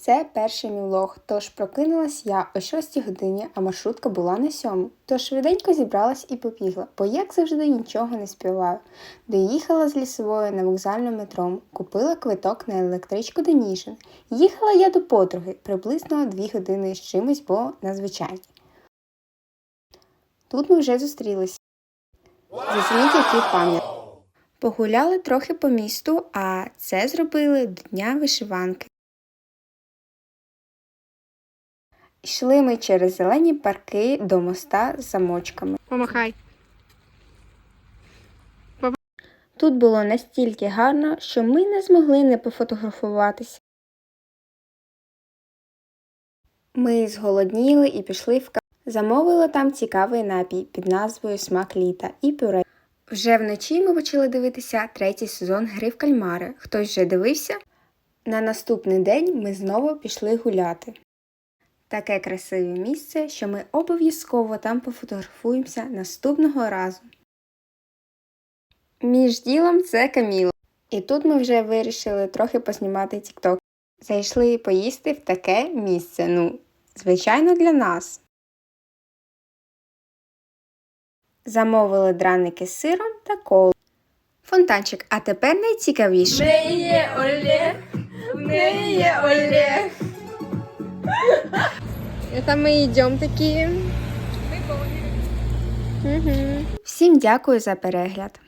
Це перший мій влог, тож прокинулась я о 6 годині, а маршрутка була на 7. Тож швиденько зібралась і побігла, бо як завжди нічого не співаю. Доїхала з лісової на вокзальну метром, купила квиток на електричку до Ніжин. Їхала я до подруги приблизно 2 години з чимось, бо на звичайній. Тут ми вже зустрілися. Зацініть, який пам'ят. Погуляли трохи по місту, а це зробили до Дня вишиванки. Йшли ми через зелені парки до моста з замочками. Помахай. Тут було настільки гарно, що ми не змогли не пофотографуватися. Ми зголодніли і пішли в ка. Замовили там цікавий напій під назвою Смак літа і пюре. Вже вночі ми почали дивитися третій сезон Гри в кальмари. Хтось вже дивився? На наступний день ми знову пішли гуляти. Таке красиве місце, що ми обов'язково там пофотографуємося наступного разу. Між ділом це Каміло. І тут ми вже вирішили трохи поснімати TikTok. Зайшли поїсти в таке місце. Ну, звичайно, для нас. Замовили драники з сиром та колу. Фонтанчик, а тепер найцікавіше. неї є Олег, в неї є Олег. Это мы идем такие. Угу. Всім дякую за перегляд.